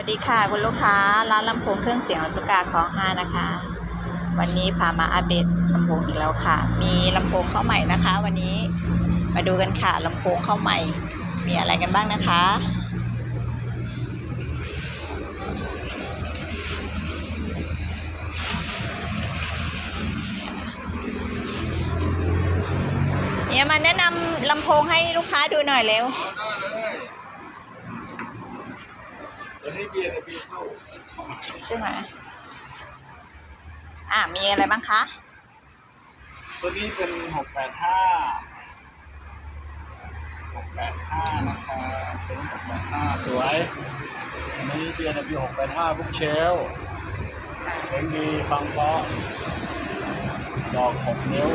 วัสดีค่ะคุณลูกค้าร้านลำโพงเครื่องเสียงลำพูกาของห้านะคะ วันนี้พามาอัปเดตลำโพงอีกแล้วค่ะ มีลำโพงเข้าใหม่นะคะ วันนี้มาดูกันค่ะลำโพงเข้าใหม่ มีอะไรกันบ้างนะคะ เนี่ยมาแนะนำลำโพงให้ลูกค้าดูหน่อยเร็ว วันนี้เบียร์จะมีเข้า ใช่ไหมอ่ามีอะไรบ้างคะ ตัวนี้เป็นหกแปดห้าหกแปดห้านะครับเป็นหกแปดห้าสวย อันนี้เบียร์จะมีหกแปดห้าบุกเชลเสียงดีฟังเพราะดอกหกนิ้ว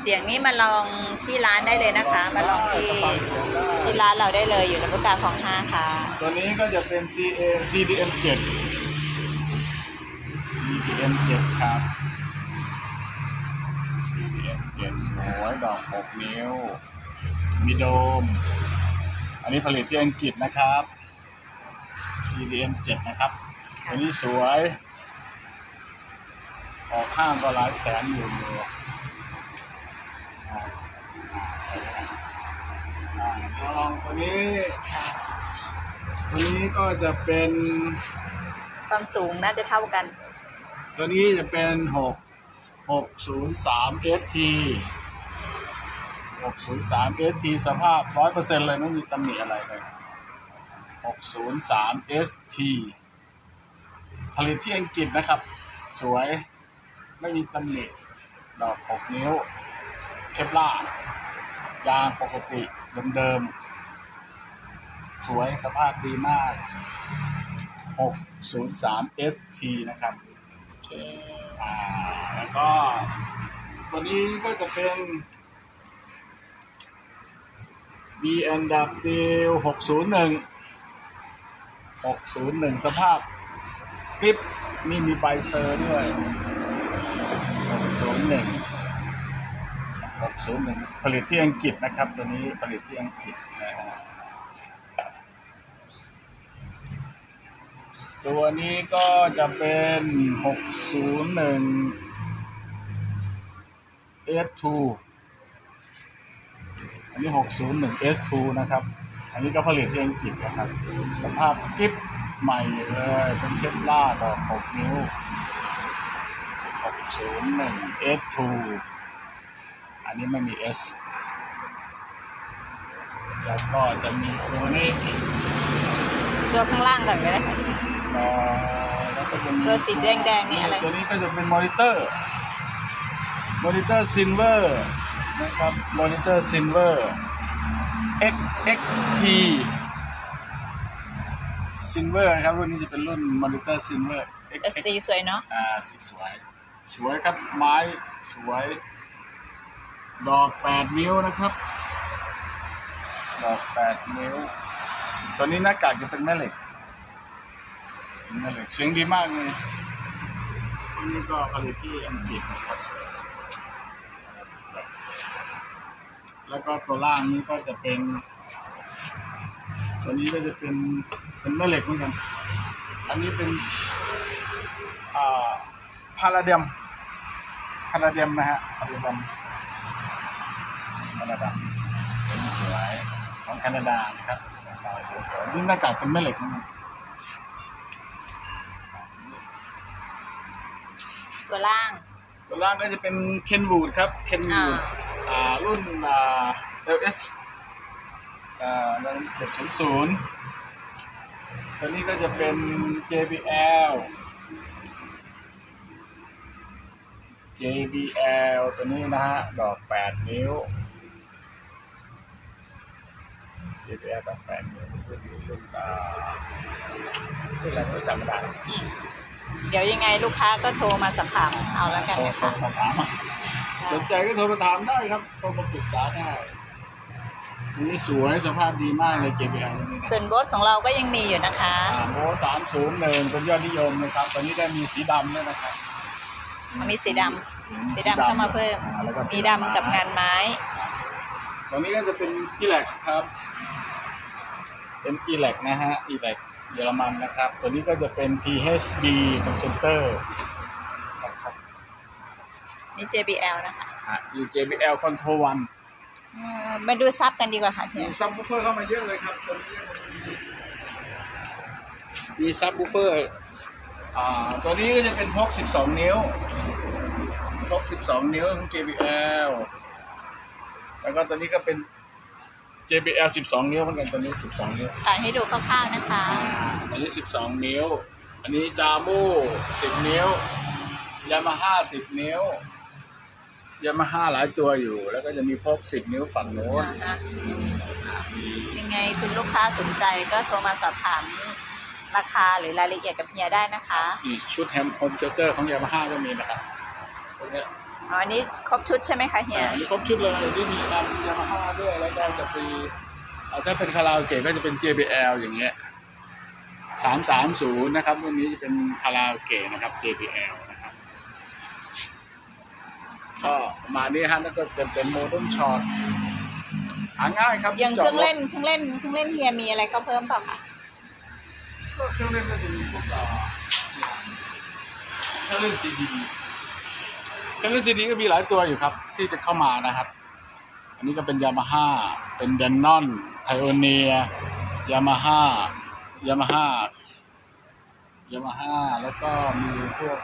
เสียงนี้มาลองที่ร้านได้เลยนะคะ มาลองที่ฟังเสียงได้ที่ร้านเราได้เลยอยู่ลำพูกาของห้าค่ะ ตัวนี้ก็จะเป็น CA CDM 7 CDM 7ครับ CDM 7สวยดอก6นิ้ว มีโดม อันนี้ผลิตที่อังกฤษนะครับ CDM 7นะครับอันนี้สวย ออกข้างก็หลายแสนอยู่อ่าอ่าเดี๋ยว ลองตัวนี้ตัวนี้ก็จะเป็นความสูงน่าจะเท่ากัน ตัวนี้จะเป็นหกหกศูนย์สาม ST หกศูนย์สาม ST สภาพร้อยเปอร์เซ็นต์เลยไม่มีตำหนิอะไรเลยหกศูนย์สาม ST ผลิตที่อังกฤษนะครับ สวยไม่มีตำหนิดอกหกนิ้วเคปลาร์ยางปกติ เดิมๆ สวยสภาพดีมาก 603 ST นะครับโอเคอ่าแล้วก็ ตัวนี้ก็จะเป็น B&W 601 601 สภาพคลิปนี่มีใบเซอร์ด้วย 601 601 ผลิตที่อังกฤษนะครับ ตัวนี้ผลิตที่อังกฤษนะฮะตัวนี้ก็จะเป็น 601 S2 อันนี้ 601 S2 นะครับ อันนี้ก็ผลิตที่อังกฤษนะครับ สภาพกิ๊บใหม่เลย เป็นเคปล่าดอก 6 นิ้ว 601 S2 อันนี้ไม่มี S แล้วก็จะมีตัวนี้ตัวข้างล่างก่อนก็ได้ค่ะ เอ่อแล้วก็จะมีตัวสีแดงๆนี่อะไร ตัวนี้ก็จะเป็นมอนิเตอร์ มอนิเตอร์ซิลเวอร์นะครับ มอนิเตอร์ซิลเวอร์ X XT ซิลเวอร์นะครับ รุ่นนี้จะเป็นรุ่นมอนิเตอร์ซิลเวอร์แต่สีสวยเนาะ อ่าสีสวย สวยครับไม้สวย ดอก8นิ้วนะครับ ดอก8นิ้ว ตัวนี้หน้ากากจะเป็นแม่เหล็กแม่เหล็กเสียงดีมากเลยตัวนี้ก็ผลิตที่อังกฤษนะครับ แล้วก็ตัวล่างนี้ก็จะเป็น ตัวนี้ก็จะเป็นเป็นแม่เหล็กเหมือนกัน อันนี้เป็นพาราเดียมพาราเดียมนะฮะพาราเดียม พาราเดียมเป็นสวยของแคนาดานะครับหน้าตาสวยๆนี่หน้ากากเป็นแม่เหล็กนะครับตัวล่าง ตัวล่างก็จะเป็นเคนวูดครับเคนวูดอ่าอ่ารุ่นอ่า LS อ่าเจ็ดศูนย์ศูนย์ตัวนี้ก็จะเป็น JBL JBL ตัวนี้นะฮะ ดอก 8 นิ้ว JBL ดอก8นิ้วรุ่นนี้รุ่นอ่ารุ่นอะไรไม่จำไม่ได้อืมเดี๋ยวยังไงลูกค้าก็โทรมาสอบถามเอาแล้วกันโทรนะคะมาถามอะสนใจก็โทรมาถามได้ครับโทรมาปรึกษาได้นี่สวยสภาพดีมากเลย JBL ตัวนี้ส่วนโบทของเราก็ยังมีอยู่นะคะอ่าโมสามศูนย์หนึ่งเป็นยอดนิยมนะครับตอนนี้ได้มีสีดำด้วยนะครับมีสีดำสีดำเข้ามาเพิ่มอ่าแล้วก็สีดำกับงานไม้ตรงนี้ก็จะเป็นกิแล็กครับต เป็น e l e c นะฮะ e l e c เยอรมันนะครับ ตัวนี้ก็จะเป็น PHB เป็นเซนเตอร์นะครับนี่ JBL นะคะอะมี JBL Control 1เอ่อมาดูซับกันดีกว่าค่ะเฮีมียซับวูเฟอร์เข้ามาเยอะเลยครับตัวนี้มีซับวูเฟอร์อ่าตัวนี้ก็จะเป็นพก12 นิ้วพก12 นิ้วของ JBL แล้วก็ตัวนี้ก็เป็น JBL 12 นิ้วเหมือนกันตัวนี้ 12 นิ้วถ่ายให้ดูคร่าวๆนะคะ อันนี้ 12 นิ้ว อันนี้จามู10 นิ้วยามาฮ่า10 นิ้วยามาฮ่าหลายตัวอยู่ แล้วก็จะมีพก10 นิ้วฝั่งโน้นอ่ายังไงคุณลูกค้าสนใจก็โทรมาสอบถามราคาหรือรายละเอียดกับเฮียได้นะคะ อีกชุดแฮมโฮมเชเตอร์ของยามาฮ่าก็มีนะครับตัวเนี้ย อ๋ออันนี้ครบชุดใช่ไหมคะเฮียอ่าอันนี้ครบชุดเลยที่มีการยามาฮ่าด้วยแล้วก็จะมีอ่าถ้าเป็นคาราโอเกะก็จะเป็น JBL อย่างเงี้ย330นะครับรุ่นนี้จะเป็นคาราโอเกะนะครับ JBL นะครับก็ประมาณนี้ฮะแล้วก็จะเป็นโมเดิร์นช็อตหาง่ายครับยังเครื่องเล่นเครื่องเล่นเครื่องเล่นเฮียมีอะไรเข้าเพิ่มเปล่าคะเครื่องเล่นก็จะมีพวกเอ่อเครื่องเล่นซีดี เครื่องเล่นซีดีก็มีหลายตัวอยู่ครับ ที่จะเข้ามานะครับ อันนี้ก็เป็นยามาฮ่าเป็นแดนนอนไทโอเนียยามาฮ่ายามาฮ่ายามาฮ่าแล้วก็มีพวก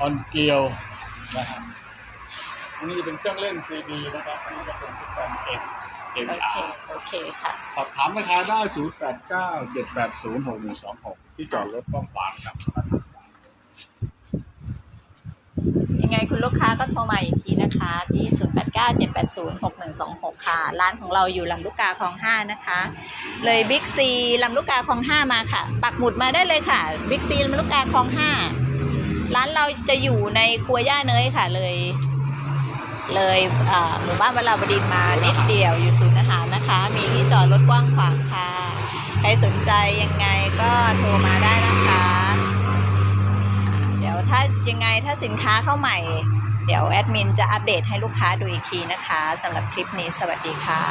ออนเกียวนะครับอันนี้จะเป็นเครื่องเล่นซีดีนะครับอันนี้ก็เป็นชุดแบนเอ็กเอ็มโอเคอาร์โอเคค่ะ สอบถามราคาได้ 0 8 9 7 8 0 6 1 2 6 ที่จอดรถป้องขวางครับ ยัง ไงคุณลูกค้าก็โทรมาอีกทีนะคะที่ 0897806126 ค่ะ ร้านของเราอยู่ลำลูกกาคลอง 5 นะคะ เลยบิ๊กซีลำลูกกาคลอง 5 มาค่ะ ปักหมุดมาได้เลยค่ะบิ๊กซีลำลูกกาคลอง 5 ร้านเราจะอยู่ในครัวย่าเนยค่ะเลย เลยหมู่บ้านวราบดินมานิดเดียวอยู่ศูนย์อาหารนะคะ มีที่จอดรถกว้างขวางค่ะ ใครสนใจยังไงก็โทรมาได้นะคะ ถ้ายังไงถ้าสินค้าเข้าใหม่ เดี๋ยวแอดมินจะอัปเดตให้ลูกค้าดูอีกทีนะคะสำหรับคลิปนี้สวัสดีค่ะ